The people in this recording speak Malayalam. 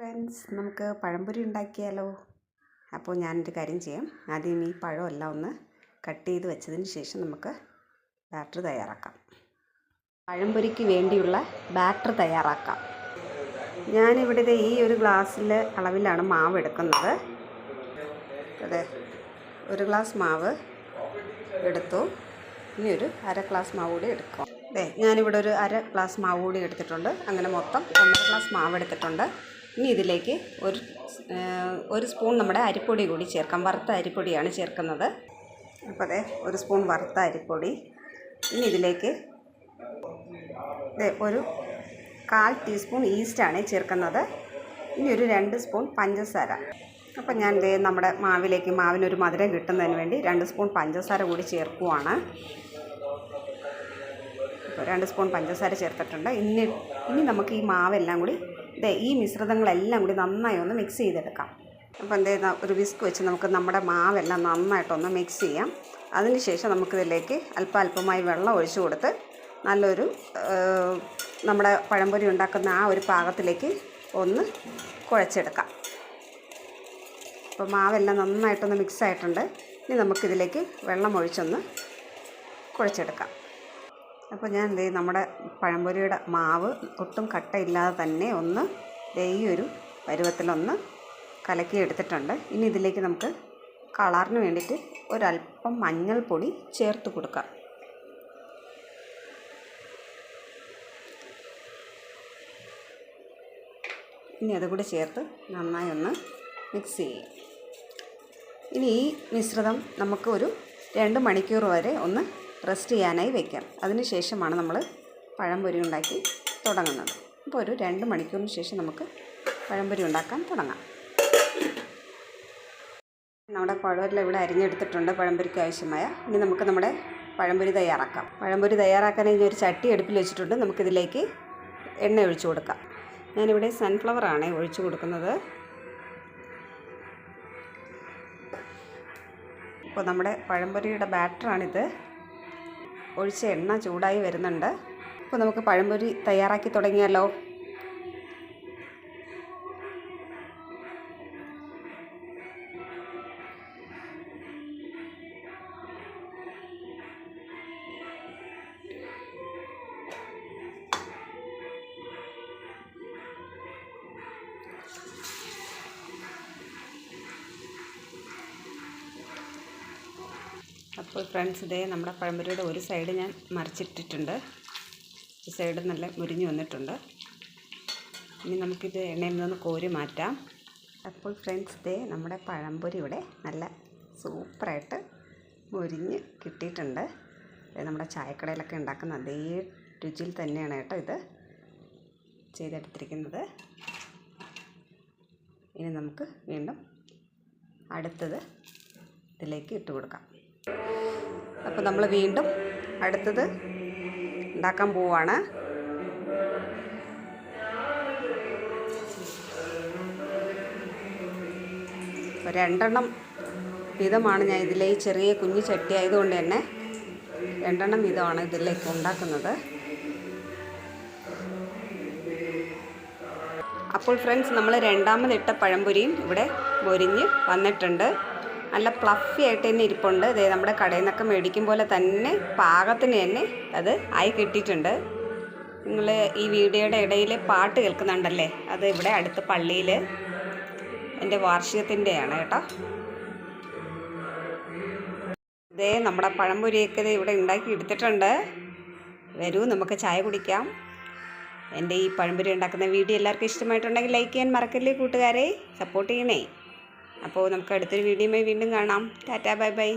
ഫ്രണ്ട്സ് നമുക്ക് പഴംപൊരി ഉണ്ടാക്കിയാലോ? അപ്പോൾ ഞാനൊരു കാര്യം ചെയ്യാം. ആദ്യം ഈ പഴമെല്ലാം ഒന്ന് കട്ട് ചെയ്ത് വെച്ചതിന് ശേഷം നമുക്ക് ബാറ്റർ തയ്യാറാക്കാം. പഴംപൊരിക്ക് വേണ്ടിയുള്ള ബാറ്റർ തയ്യാറാക്കാം. ഞാനിവിടെ ഈ ഒരു ഗ്ലാസ്സിൽ അളവിലാണ് മാവ് എടുക്കുന്നത്. അതെ ഒരു ഗ്ലാസ് മാവ് എടുത്തു. ഇനി ഒരു അര ഗ്ലാസ് മാവ് കൂടി എടുക്കാം. അതെ ഞാനിവിടെ ഒരു അര ഗ്ലാസ് മാവ് കൂടി എടുത്തിട്ടുണ്ട്. അങ്ങനെ മൊത്തം ഒന്നര ഗ്ലാസ് മാവ് എടുത്തിട്ടുണ്ട്. ഇനി ഇതിലേക്ക് ഒരു ഒരു സ്പൂൺ നമ്മുടെ അരിപ്പൊടി കൂടി ചേർക്കാം. വറുത്ത അരിപ്പൊടിയാണ് ചേർക്കുന്നത്. അപ്പോൾ അതെ ഒരു സ്പൂൺ വറുത്ത അരിപ്പൊടി. ഇനി ഇതിലേക്ക് ഒരു കാൽ ടീസ്പൂൺ ഈസ്റ്റാണ് ചേർക്കുന്നത്. ഇനി ഒരു രണ്ട് സ്പൂൺ പഞ്ചസാര. അപ്പം ഞാൻ ദേ നമ്മുടെ മാവിലേക്ക് മാവിനൊരു മധുരം കിട്ടുന്നതിന് വേണ്ടി രണ്ട് സ്പൂൺ പഞ്ചസാര കൂടി ചേർക്കുവാണ്. അപ്പോൾ രണ്ട് സ്പൂൺ പഞ്ചസാര ചേർത്തിട്ടുണ്ട്. ഇനി ഇനി നമുക്ക് ഈ മാവെല്ലാം കൂടി ദേ ഈ മിശ്രിതങ്ങളെല്ലാം കൂടി നന്നായി ഒന്ന് മിക്സ് ചെയ്തെടുക്കാം. അപ്പോൾ എന്തേ ഒരു വിസ്ക് വെച്ച് നമുക്ക് നമ്മുടെ മാവെല്ലാം നന്നായിട്ടൊന്ന് മിക്സ് ചെയ്യാം. അതിനുശേഷം നമുക്കിതിലേക്ക് അല്പം അല്പമായി വെള്ളം ഒഴിച്ചു കൊടുത്ത് നല്ലൊരു നമ്മുടെ പഴംപൊരി ഉണ്ടാക്കുന്ന ആ ഒരു പാകത്തിലേക്ക് ഒന്ന് കുഴച്ചെടുക്കാം. അപ്പോൾ മാവെല്ലാം നന്നായിട്ടൊന്ന് മിക്സ് ആയിട്ടുണ്ട്. ഇനി നമുക്കിതിലേക്ക് വെള്ളം ഒഴിച്ചൊന്ന് കുഴച്ചെടുക്കാം. അപ്പോൾ ഞാൻ എന്ത് ചെയ്യും നമ്മുടെ പഴംപൊരിയുടെ മാവ് ഒട്ടും കട്ടയില്ലാതെ തന്നെ ഒന്ന് ഈ പരുവത്തിലൊന്ന് കലക്കി എടുത്തിട്ടുണ്ട് ഇനി ഇതിലേക്ക് നമുക്ക് കളറിന് വേണ്ടിയിട്ട് ഒരല്പം മഞ്ഞൾപ്പൊടി ചേർത്ത് കൊടുക്കാം. ഇനി അതുകൂടി ചേർത്ത് നന്നായി ഒന്ന് മിക്സ് ചെയ്യും. ഇനി ഈ മിശ്രിതം നമുക്ക് ഒരു രണ്ട് മണിക്കൂർ വരെ ഒന്ന് റെസ്റ്റ് ചെയ്യാനായി വെക്കാം. അതിന് ശേഷമാണ് നമ്മൾ പഴംപൊരി ഉണ്ടാക്കി തുടങ്ങുന്നത്. അപ്പോൾ ഒരു രണ്ട് മണിക്കൂറിന് ശേഷം നമുക്ക് പഴംപൊരി ഉണ്ടാക്കാൻ തുടങ്ങാം. നമ്മുടെ പഴമെല്ലാം ഇവിടെ അരിഞ്ഞെടുത്തിട്ടുണ്ട് പഴംപൊരിക്ക് ആവശ്യമായ. ഇനി നമുക്ക് നമ്മുടെ പഴംപൊരി തയ്യാറാക്കാം. പഴംപൊരി തയ്യാറാക്കാൻ ഇനി ഒരു ചട്ടി അടുപ്പിൽ വെച്ചിട്ടുണ്ട്. നമുക്കിതിലേക്ക് എണ്ണ ഒഴിച്ചു കൊടുക്കാം. ഞാനിവിടെ സൺഫ്ലവർ ആണ് ഒഴിച്ചു കൊടുക്കുന്നത്. ഇപ്പോൾ നമ്മുടെ പഴംപൊരിയുടെ ബാറ്ററാണിത്. ഒഴിച്ച എണ്ണ ചൂടായി വരുന്നുണ്ട്. അപ്പോൾ നമുക്ക് പഴംപൊരി തയ്യാറാക്കി തുടങ്ങിയാലോ? അപ്പോൾ ഫ്രണ്ട്സ് ഇതേ നമ്മുടെ പഴംപൊരിയുടെ ഒരു സൈഡ് ഞാൻ മറിച്ചിട്ടിട്ടുണ്ട്. ഈ സൈഡ് നല്ല മുരിഞ്ഞ് വന്നിട്ടുണ്ട്. ഇനി നമുക്കിത് എണ്ണയിൽ നിന്ന് കോരി മാറ്റാം. അപ്പോൾ ഫ്രണ്ട്സ് ഇതേ നമ്മുടെ പഴംപൊരി ഇവിടെ നല്ല സൂപ്പറായിട്ട് മുരിഞ്ഞ് കിട്ടിയിട്ടുണ്ട്. നമ്മുടെ ചായക്കടയിലൊക്കെ ഉണ്ടാക്കുന്ന അതേ രുചിയിൽ തന്നെയാണ് കേട്ടോ ഇത് ചെയ്തെടുത്തിരിക്കുന്നത്. ഇനി നമുക്ക് വീണ്ടും അടുത്തത് ഇതിലേക്ക് ഇട്ട് കൊടുക്കാം. അപ്പോൾ നമ്മൾ വീണ്ടും അടുത്തത് ഉണ്ടാക്കാൻ പോവാണ്. രണ്ടെണ്ണം വീതമാണ് ഞാൻ ഇതിലെ ഈ ചെറിയ കുഞ്ഞു ചട്ടി ആയതുകൊണ്ട് തന്നെ രണ്ടെണ്ണം വീതമാണ് ഇതിലേക്ക് ഉണ്ടാക്കുന്നത്. അപ്പോൾ ഫ്രണ്ട്സ് നമ്മൾ രണ്ടാമതിട്ട പഴംപൊരിയും ഇവിടെ പൊരിഞ്ഞ് വന്നിട്ടുണ്ട്. നല്ല പ്ലഫി ആയിട്ട് തന്നെ ഇരിപ്പുണ്ട്. ഇതേ നമ്മുടെ കടയിൽ നിന്നൊക്കെ മേടിക്കും പോലെ തന്നെ പാകത്തിന് തന്നെ അത് ആയി കിട്ടിയിട്ടുണ്ട്. നിങ്ങൾ ഈ വീഡിയോയുടെ ഇടയിൽ പാട്ട് കേൾക്കുന്നുണ്ടല്ലേ? അത് ഇവിടെ അടുത്ത പള്ളിയിൽ എന്റെ വാർഷികത്തിന്റെയാണ് കേട്ടോ. ഇതേ നമ്മുടെ പഴംപൊരിയൊക്കെ ഇവിടെ ഉണ്ടാക്കി എടുത്തിട്ടുണ്ട്. വരൂ നമുക്ക് ചായ കുടിക്കാം. എന്റെ ഈ പഴംപൊരി ഉണ്ടാക്കുന്ന വീഡിയോ എല്ലാവർക്കും ഇഷ്ടമായിട്ടുണ്ടെങ്കിൽ ലൈക്ക് ചെയ്യാൻ മറക്കല്ലേ കൂട്ടുകാരെ? സപ്പോർട്ട് ചെയ്യണേ. അപ്പോൾ നമുക്ക് അടുത്തൊരു വീഡിയോയുമായി വീണ്ടും കാണാം. Ta ta bye bye.